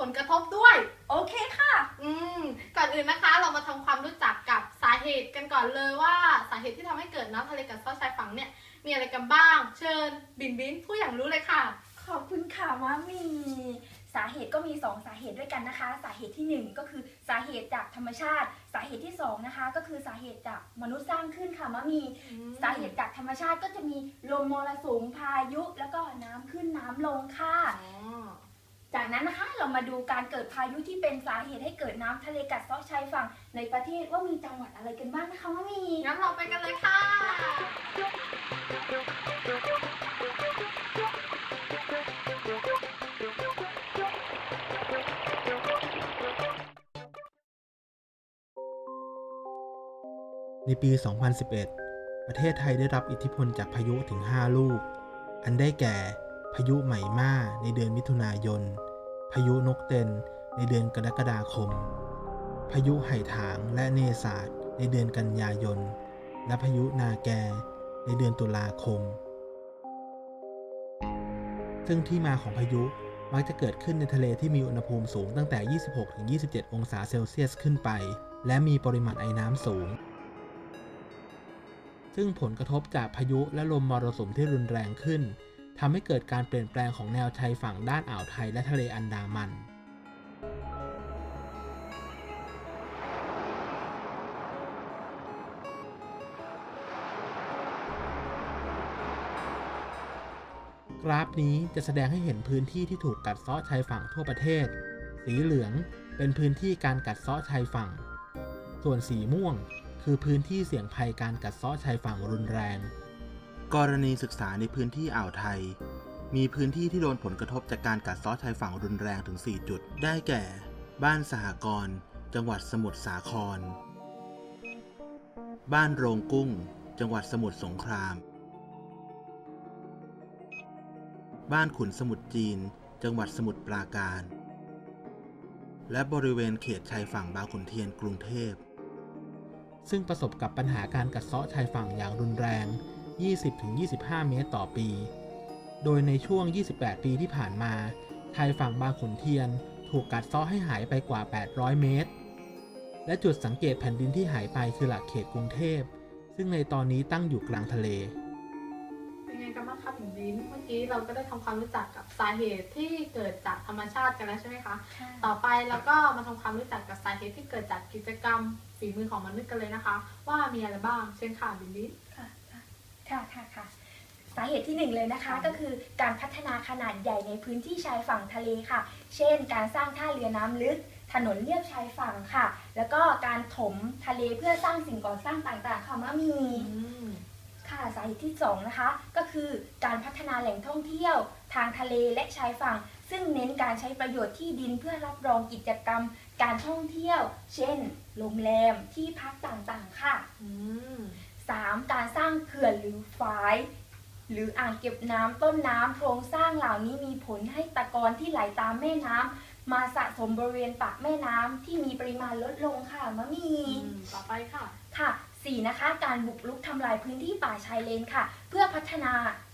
ผลกระทบด้วย โอเคค่ะ อืม ก่อนอื่นนะคะเรามาทำความรู้จักกับสาเหตุกันก่อนเลยว่าสาเหตุที่ทำให้เกิดน้ำทะเลกัดเซาะชายฝั่งเนี่ยมีอะไรกันบ้าง เชิญ บินบินผู้อย่างรู้เลยค่ะ ขอบคุณค่ะว่ามีสาเหตุก็มี 2 สาเหตุด้วยกันนะคะ สาเหตุทีหนึ่1 ก็คือสาเหตุจากธรรมชาติ สาเหตุที่2นะคะก็คือสาเหตุจากมนุษย์สร้างขึ้นค่ะมะมีสาเหตุจากธรรมชาติก็จะมีลมมรสุมพายุ แล้วก็น้ำขึ้นน้ำลงค่ะอ๋อ จากนั้นนะคะเรามาดูการเกิดพายุที่เป็นสาเหตุให้เกิดน้ำทะเลกัดเซาะชายฝั่งในประเทศว่ามีจังหวัดอะไรกันบ้างนะคะมะมีงั้นเราไปกันเลยค่ะ ในปี 2011 ประเทศไทยได้รับอิทธิพลจากพายุถึง 5 ลูก อันได้แก่พายุไหมม่าในเดือนมิถุนายน พายุนกเต็นในเดือนกรกฎาคม พายุไหถางและเนศาสในเดือนกันยายน และพายุนาแกในเดือนตุลาคม ซึ่งที่มาของพายุมักจะเกิดขึ้นในทะเลที่มีอุณหภูมิสูงตั้งแต่ 26-27 องศาเซลเซียสขึ้นไป และมีปริมาณไอน้ำสูง ซึ่งผลกระทบจากพายุและลมมรสุมที่รุนแรงขึ้น ทำให้เกิดการเปลี่ยนแปลงของแนวชายฝั่งด้านอ่าวไทยและทะเลอันดามันกราฟนี้จะแสดงให้เห็นพื้นที่ที่ถูกกัดเซาะชายฝั่งทั่วประเทศ สีเหลืองเป็นพื้นที่การกัดเซาะชายฝั่ง ส่วนสีม่วงคือพื้นที่เสี่ยงภัยการกัดเซาะชายฝั่งรุนแรง กรณีศึกษาในพื้นที่อ่าวไทย มีพื้นที่ที่โดนผลกระทบจากการกัดเซาะชายฝั่งรุนแรงถึง 4 จุด ได้แก่ บ้านสหกรณ์จังหวัดสมุทรสาคร บ้านโรงกุ้ง จังหวัดสมุทรสงคราม บ้านขุนสมุทรจีน จังหวัดสมุทรปราการ และบริเวณเขตชายฝั่งบางขุนเทียนกรุงเทพ ซึ่งประสบกับปัญหาการกัดเซาะชายฝั่งอย่างรุนแรง 20-25 เมตรต่อปี โดยในช่วง 28 ปีที่ผ่านมา ชายฝั่งบางขุนเทียนถูกกัดเซาะให้หายไปกว่า 800 เมตร และจุดสังเกตแผ่นดินที่หายไปคือหลักเขตกรุงเทพ ซึ่งในตอนนี้ตั้งอยู่กลางทะเล เป็นไงกันบ้างคะบิมบินเมื่อกี้เราก็ได้ทำความรู้จักกับสาเหตุที่เกิดจากธรรมชาติกันแล้วใช่ไหมคะ ต่อไปเราก็มาทำความรู้จักกับสาเหตุที่เกิดจากกิจกรรมฝีมือของมนุษย์กันเลยนะคะ ว่ามีอะไรบ้าง เช่นค่ะบิมบินค่ะ ค่ะค่ะค่ะสาเหตุที่หนึ่งเลยนะคะก็คือการพัฒนาขนาดใหญ่ในพื้นที่ชายฝั่งทะเลค่ะ เช่น การสร้างท่าเรือน้ำลึก ถนนเลียบชายฝั่งค่ะ แล้วก็การถมทะเลเพื่อสร้างสิ่งก่อสร้างต่างๆค่ะมะมี ค่ะสาเหตุที่ 2 นะคะ ก็คือการพัฒนาแหล่งท่องเที่ยว ทางทะเลและชายฝั่ง ซึ่งเน้นการใช้ประโยชน์ที่ดินเพื่อรับรองกิจกรรม การท่องเที่ยว เช่นโรงแรมที่พักต่างๆ ค่ะ อืม 3. การสร้างเขื่อนหรือฝายหรืออ่างเก็บน้ำต้นน้ำโครงสร้างเหล่านี้มีผลให้ตะกอนที่ไหลตามแม่น้ำมาสะสมบริเวณปากแม่น้ำที่มีปริมาณลดลงค่ะมะมีอืมต่อไปค่ะค่ะ4นะคะการบุกรุกทำลายพื้นที่ป่าชายเลนค่ะ เพื่อพัฒนา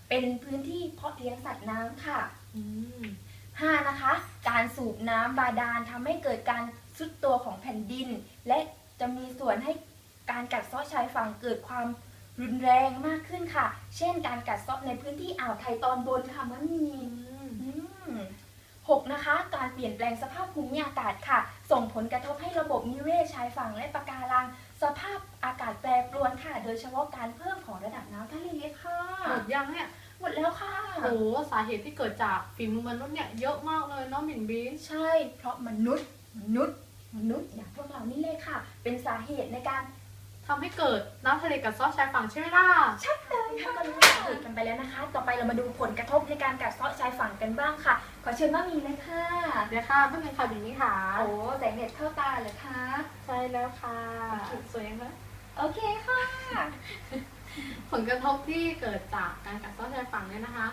เป็นพื้นที่เพาะเลี้ยงสัตว์น้ำค่ะอืม5นะคะ การสูบน้ำบาดาลทำให้เกิดการซุดตัวของแผ่นดิน และจะมีส่วนให้ การกัดเซาะชายฝั่งเกิดความรุนแรงมากขึ้นค่ะ เช่น การกัดเซาะในพื้นที่อ่าวไทยตอนบนค่ะมันมีอืมอืมหกนะคะ การเปลี่ยนแปลงสภาพภูมิอากาศค่ะ ส่งผลกระทบให้ระบบนิเวศชายฝั่งและปะการัง สภาพอากาศแปรปรวนค่ะ โดยเฉพาะการเพิ่มของระดับน้ำทะเลค่ะหมดยังเนี่ยหมดแล้วค่ะโอ้โหสาเหตุที่เกิดจากฝีมือมนุษย์เนี่ยเยอะมากเลยเนาะบินบินใช่ เพราะมนุษย์มนุษย์มนุษย์อย่างพวกเรานี่เลยค่ะ เป็นสาเหตุในการ ทำให้เกิดน้ำทะเลกัดเซาะชายฝั่งใช่ไหมล่ะ ใช่เลยค่ะก็รู้สาเหตุกันไปแล้วนะคะ ต่อไปเรามาดูผลกระทบในการกัดเซาะชายฝั่งกันบ้างค่ะ ขอเชิญมามีเลยค่ะ เดี๋ยวค่ะเพื่อนๆค่ะบินนี่ค่ะ โอ้แสงเน็ตเข้าตาเลยค่ะ ใช่แล้วค่ะสวยไหมโอเคค่ะ ผลกระทบที่เกิดจากการกัดเซาะชายฝั่งเนี่ยนะคะ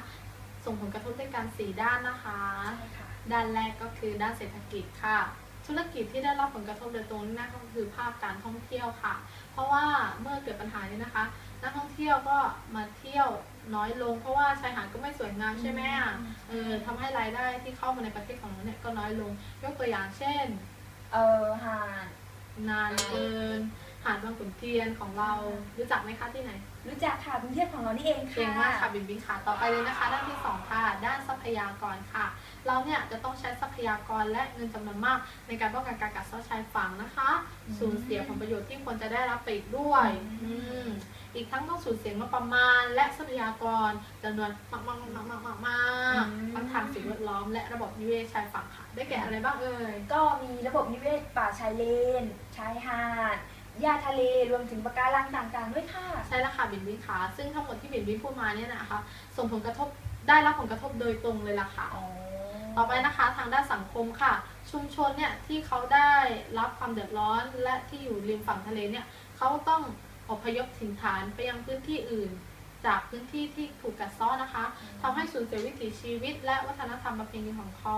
ส่งผลกระทบด้วยกันสี่ด้านนะคะใช่ค่ะด้านแรกก็คือด้านเศรษฐกิจค่ะ ธุรกิจที่ได้รับผลกระทบโดยตรงนี่นะก็คือภาคการท่องเที่ยวค่ะ เพราะว่าเมื่อเกิดปัญหานี้นะคะ นักท่องเที่ยวก็มาเที่ยวน้อยลง เพราะว่าชายหาดก็ไม่สวยงามใช่ไหมอะอืมเออทำให้รายได้ที่เข้ามาในประเทศของเราเนี่ยก็น้อยลง ยกตัวอย่างเช่น เออหาดนานเกินหาดบางขุนเทียนของเรารู้จักไหมคะที่ไหน รู้จักค่ะกรุงเทพของเรานี่เองค่ะ เก่งมากค่ะบินบินค่ะ ต่อไปเลยนะคะ ด้านที่สองค่ะ ด้านทรัพยากรค่ะ เราเนี่ยจะต้องใช้ทรัพยากรและเงินจำนวนมาก ในการป้องกันการกัดเซาะชายฝั่งนะคะ อืมสูญเสียผลประโยชน์ที่ควรจะได้รับไปอีกด้วยอืม อืมอีกทั้งต้องสูญเสียงบประมาณ และทรัพยากรจำนวนมากมากมากมากมากมากทั้งทางสิ่งแวดล้อมและระบบนิเวศชายฝั่งค่ะ ได้แก่อะไรบ้างเอ่ย ก็มีระบบนิเวศป่าชายเลน ชายหาด หญ้าทะเลรวมถึงปะการังต่างๆ ด้วยค่ะ ใช่แล้วค่ะบินบินค่ะซึ่งทั้งหมดที่บินบินพูดมาเนี่ยนะคะส่งผลกระทบได้รับผลกระทบโดยตรงเลยล่ะค่ะ ต่อไปนะคะทางด้านสังคมค่ะ ชุมชนเนี่ยที่เขาได้รับความเดือดร้อนและที่อยู่ริมฝั่งทะเลเนี่ยเขาต้องอพยพถิ่นฐานไปยังพื้นที่อื่น จากพื้นที่ที่ถูกกัดเซ้อนะคะทำให้สูญเสียวิถีชีวิต และวัฒนธรรมประเพณีของเขา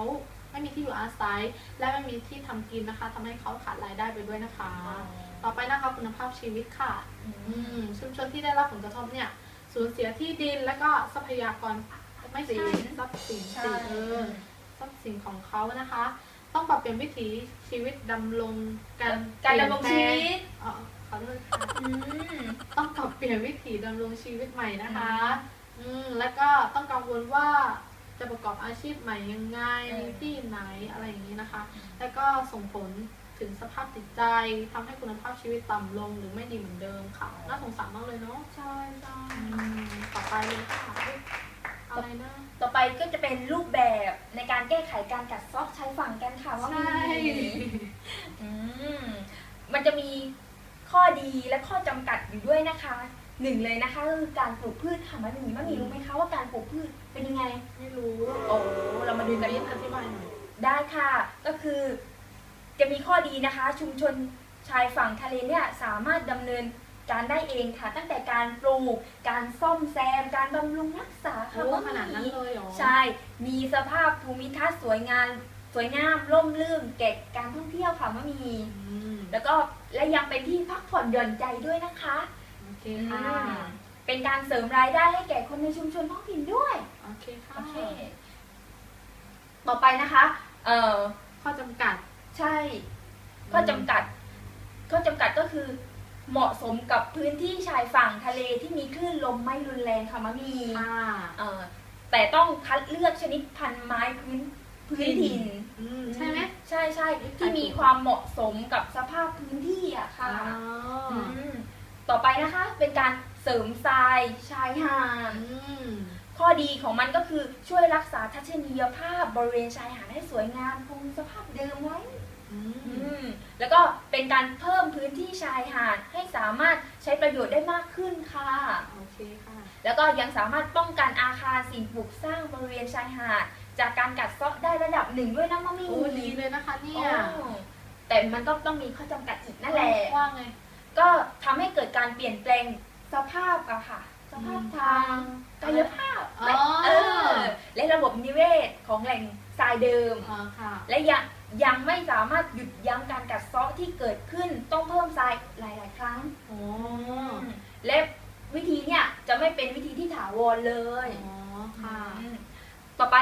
ไม่มีที่อยู่อาศัย และไม่มีที่ทำกินนะคะทำให้เขาขาดรายได้ไปด้วยนะคะ ต่อไปนะคะคุณภาพชีวิตค่ะอืมชุมชนที่ได้รับผลกระทบเนี่ยสูญเสียที่ดินและก็ทรัพยากรไม่ใช่ทรัพย์สินใช่สิเออทรัพย์สินของเขานะคะ ต้องปรับเปลี่ยนวิถีชีวิตดำรงการการดำรงชีวิตอ๋อขอโทษค่ะอืมต้องปรับเปลี่ยนวิถีดำรงชีวิตใหม่นะคะ อืมแล้วก็ต้องกังวลว่าจะประกอบอาชีพใหม่ยังไงเออที่ไหนอะไรอย่างนี้นะคะ แล้วก็ส่งผล ถึงสภาพจิตใจทำให้คุณภาพชีวิตต่ำลงหรือไม่ดีเหมือนเดิมค่ะ น่าสงสารมากเลยเนาะใช่ใช่อืมต่อไปเลยค่ะอะไรนะต่อไปก็จะเป็นรูปแบบในการแก้ไขการกัดเซอกชายฝั่งกันค่ะว่ามีใช่อืมมันจะมีข้อดีและข้อจำกัดอยู่ด้วยนะคะหนึ่งเลยนะคะก็คือการปลูกพืชค่ะมันมีมันมีรู้ไหมคะว่าการปลูกพืชเป็นยังไง ไม่รู้ โอ้เรามาดูกันนิดอธิบายหน่อยได้ค่ะ ก็คือ จะมีข้อดีนะคะ ชุมชนชายฝั่งทะเลเนี่ยสามารถดำเนินการได้เองค่ะตั้งแต่การปลูก การซ่อมแซม การบำรุงรักษาค่ะโอ้ว่าขนาดนั้นเลยเหรอ ใช่ มีสภาพภูมิทัศน์สวยงามสวยงามร่มรื่นแก่การท่องเที่ยวค่ะว่ามีอืมแล้วก็และยังเป็นที่พักผ่อนหย่อนใจด้วยนะคะโอเคค่ะอืมเป็นการเสริมรายได้ให้แก่คนในชุมชนท้องถิ่นด้วยโอเคค่ะโอเคต่อไปนะคะ เอ่อข้อจำกัด ใช่ข้อจำกัดข้อจำกัดก็คือเหมาะสมกับพื้นที่ชายฝั่งทะเลที่มีคลื่นลมไม่รุนแรงค่ะมะมีค่ะเอ่อแต่ต้องคัดเลือกชนิดพันธุ์ไม้พื้นพื้นถิ่น อืมใช่ไหม ใช่ใช่ที่มีความเหมาะสมกับสภาพพื้นที่อะอ๋ค่ะอมต่อไปนะคะเป็นการเสริมทรายชายหาดอืมข้อดีของมันก็คือช่วยรักษาทัศนียภาพบริเวณชายหาดให้สวยงามคงสภาพเดิมไว้อือืมม แล้วก็เป็นการเพิ่มพื้นที่ชายหาดให้สามารถใช้ประโยชน์ได้มากขึ้นค่ะ โอเคค่ะ แล้วก็ยังสามารถป้องกันอาคารสิ่งปลูกสร้างบริเวณชายหาด จากการกัดเซาะได้ระดับหนึ่งด้วยนะมะมี่โอ้ดีเลยนะคะเนี่ยโอ้แต่มันก็ต้องมีข้อจำกัดอีกนั่นแหละว่าไง ก็ทำให้เกิดการเปลี่ยนแปลงสภาพอะค่ะส ภาพทางกายภาพอ๋อและเออและระบบนิเวศของแหล่งทรายเดิม อ๋อค่ะ และยังยังไม่สามารถหยุดยั้งการกัดเซาะที่เกิดขึ้นต้องเพิ่มทรายหลาย ๆ ครั้ง โอ้และวิธีเนี่ยจะไม่เป็นวิธีที่ถาวรเลยอ๋อค่ะ อืมต่อไป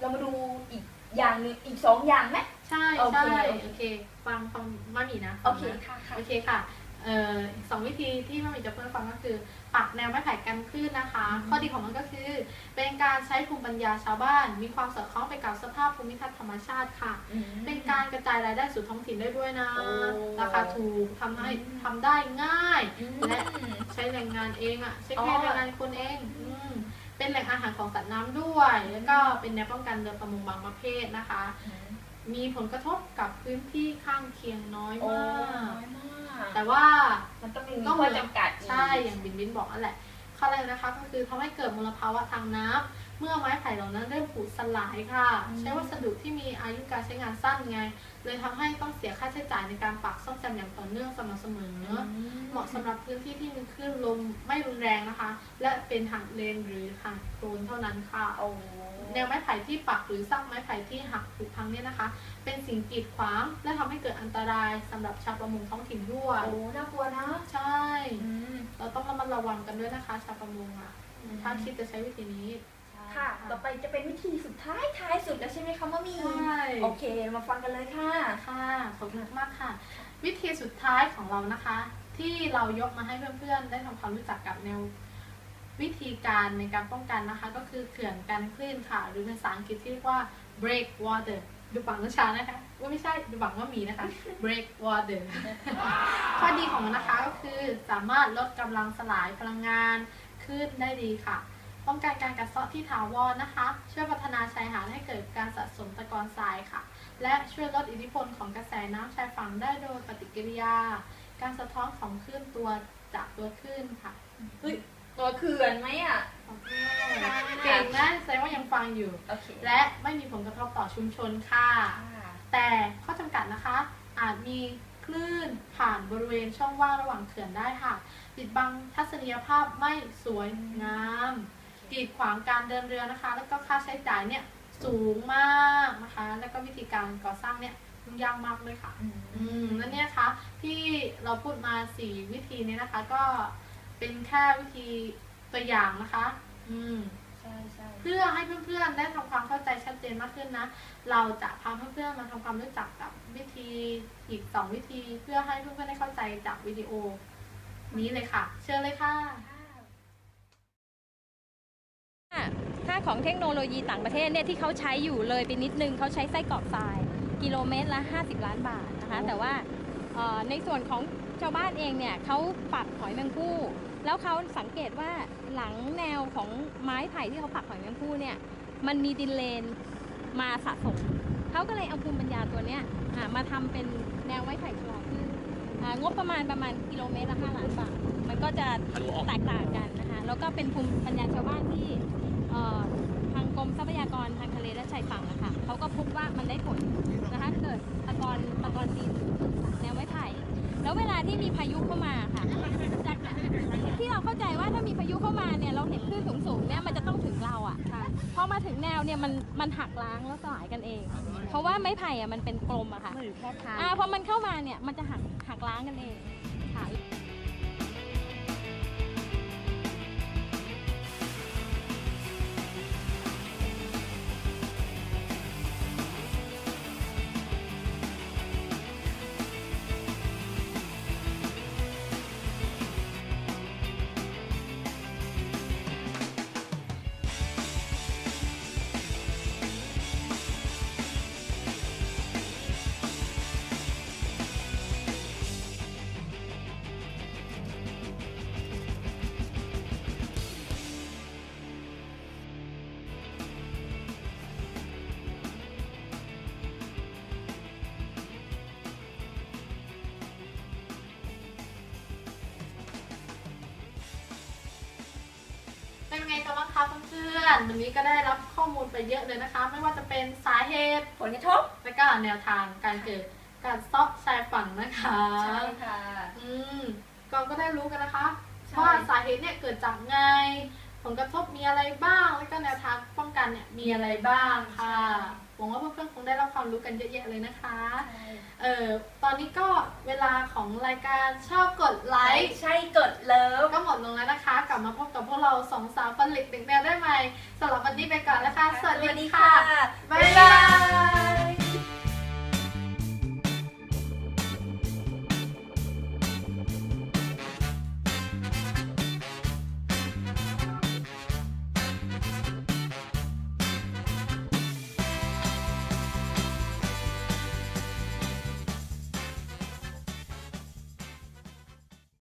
เรามาดูอีกอย่างหนึงอีกสองอย่างไหม ใช่โอเค ใช่โอเค ฟังฟังมามีนะโอฟังเคนะค่ะค่ะ โอเคค่ะ เอ่อสองวิธีที่มามีจะเพื่อนฟังก็คือ ปักแนวไม้ไผ่กันคลื่นนะคะอืมข้อดีของมันก็คือ เป็นการใช้ภูมิปัญญาชาวบ้าน มีความสอดคล้องไปกับสภาพภูมิทัศน์ธรรมชาติค่ะอืมเป็นการกระจายรายได้สู่ท้องถิ่นได้ด้วยนะโอ้ราคาถูกทำให้อืมทำได้ง่ายอืมและใช้แรงงานเองอะใช้อ๋แค่อแรงงานคนเองมเป็นแหล่งอาหารของสัตว์น้ำด้วย แล้วก็เป็นแนวป้องกันเรือประมงบางประเภทนะคะ มีผลกระทบกับพื้นที่ข้างเคียงน้อยโอ้มากน้อยมาก แต่ว่ามันต้องมีต้องข้อจำกัดใช่อย่างบินบินบอกนั่นแหละข้อแรกนะคะก็คือทำให้เกิดมลภาวะทางน้ำเมื่อไม้ไผ่เหล่านั้นเริ่มผุสลายค่ะอืมใช้วัสดุที่มีอายุการใช้งานสั้นไง เลยทำให้ต้องเสียค่าใช้จ่ายในการปักซ่อมแซมอย่างต่อเนื่องสม่ำเสมออเหมาะสำหรับพื้นที่ที่มีคลื่นลมไม่รุนแรงนะคะ และเป็นหางเลนหรือหางโครนเท่านั้นค่ะโอ้ แนวไม้ไผ่ที่ปักหรือซากไม้ไผ่ที่หักผุพังเนี่ยนะคะ เป็นสิ่งกีดขวาง และทำให้เกิดอันตรายสำหรับชาวประมงท้องถิ่นด้วยโอ้น่ากลัวนะ ใช่อืมเราต้องระมัดระวังกันด้วยนะคะ ชาวประมงอะอืมถ้าคิดจะใช้วิธีนี้ค่ะ ต่อไปจะเป็นวิธีสุดท้ายท้ายสุดแล้วใช่ไหมคะมะหมีใช่โอเค มาฟังกันเลยค่ะ ค่ะ ขอบคุณมากค่ะ วิธีสุดท้ายของเรานะคะ ที่เรายกมาให้เพื่อนๆ ได้ทำความรู้จักกับแนว วิธีการในการป้องกันนะคะ ก็คือเขื่อนกันคลื่นค่ะ หรือภาษาอังกฤษที่เรียกว่า break water ดูบังน้ำชานะคะว่าไม่ใช่ดูบังว่ามีนะคะ break water ข้อดีของมันนะคะก็คือสามารถลดกำลังสลายพลังงานคลื่นได้ดีค่ะ ป้องกันการกัดเซาะที่ถาวรนะคะ ช่วยพัฒนาชายหาดให้เกิดการสะสมตะกอนทรายค่ะ และช่วยลดอิทธิพลของกระแสน้ำชายฝั่งได้โดยปฏิกิริยา การสะท้อนของคลื่นตัวจากตัวคลื่นค่ะเฮ้ย ตัวเขื่อนไหมอะขอบคุณเก่งนะแสดงว่ายังฟังอยู่ โอเคและไม่มีผลกระทบต่อชุมชนค่ะค่ะ แต่ข้อจำกัดนะคะ อาจมีคลื่นผ่านบริเวณช่องว่างระหว่างเขื่อนได้ค่ะปิดบังทัศนียภาพไม่สวยงามกีดขวางการเดินเรือนะคะ แล้วก็ค่าใช้จ่ายเนี่ยสูงมากนะคะ แล้วก็วิธีการก่อสร้างเนี่ยยุ่งยากมากเลยค่ะ อืมอืมแล้วเนี่ยคะที่เราพูดมาสี่วิธีนี้นะคะ ก็ เป็นแค่วิธีตัวอย่างนะคะ อืม ใช่ใช่เพื่อให้เพื่อนๆได้ทำความเข้าใจชัดเจนมากขึ้นนะ เราจะพาเพื่อนๆมาทำความรู้จักกับวิธีอีกสองวิธี เพื่อให้เพื่อนๆได้เข้าใจจากวิดีโอ นี้เลยค่ะ เชิญเลยค่ะ ค่าของเทคโนโลยีต่างประเทศเนี่ยที่เขาใช้อยู่เลยไปนิดนึงเขาใช้ไส้กรอกทราย กิโลเมตรละ 50 ล้านบาทนะคะ แต่ว่าเอ่อในส่วนของชาวบ้านเองเนี่ยเขาปักหอยแมงผู้ แล้วเขาสังเกตว่าหลังแนวของไม้ไผ่ที่เขาปักหอยแมงผู้เนี่ยมันมีดินเลนมาสะสมเขาก็เลยเอาภูมิปัญญาตัวเนี้ยมาทำเป็นแนวไม้ไผ่ชะลอขึ้นงบประมาณประมาณกิโลเมตรละ5ล้านบาทมันก็จะแตกต่างกันนะคะแล้วก็เป็นภูมิปัญญาชาวบ้านที่ทางกรมทรัพยากรทางทะเลและชายฝั่งนะคะเขาก็พบว่ามันได้ผลนะคะเกิดตะกอนตะกอนดินแนวไม้ไผ่แล้วเวลาที่มีพายุเข้ามาค่ะจาก ที่เราเข้าใจว่าถ้ามีพายุเข้ามาเนี่ยเราเห็นคลื่นสูงๆเนี่ยมันจะต้องถึงเราอะพอมาถึงแนวเนี่ยมันมันหักล้างแล้วสลายกันเอง เพราะว่าไม้ไผ่อะมันเป็นกลมอะค่ะอ่าพอมันเข้ามาเนี่ยมันจะหักหักล้างกันเองค่ะ เป็นไงกันบ้างคะเพื่อนๆวันนี้ก็ได้รับข้อมูลไปเยอะเลยนะคะ ไม่ว่าจะเป็นสาเหตุผลกระทบและก็แนวทางการเกิดการซอกชายฝั่งนะคะใช่ค่ะ อืมก่อนก็ได้รู้กันนะคะใช่ ว่าสาเหตุเนี่ยเกิดจากไง ผลกระทบมีอะไรบ้าง แล้วก็แนวทางป้องกันเนี่ยมีอะไรบ้างค่ะหวังว่าเพื่อนๆคงได้รับความรู้กันเยอะแยะเลยนะคะ เออตอนนี้ก็เวลาของรายการชอบกดไลไลค์ค์ใช่กดเลิฟก็หมดลงแล้วนะคะก ลับมาพบกับพวกเราสองสาวผลิตเด็กแมวได้ใหม่สำหรับวันนี้ไปก่อนแล้วค่ะ สวัสดีค่ะ บ๊ายบาย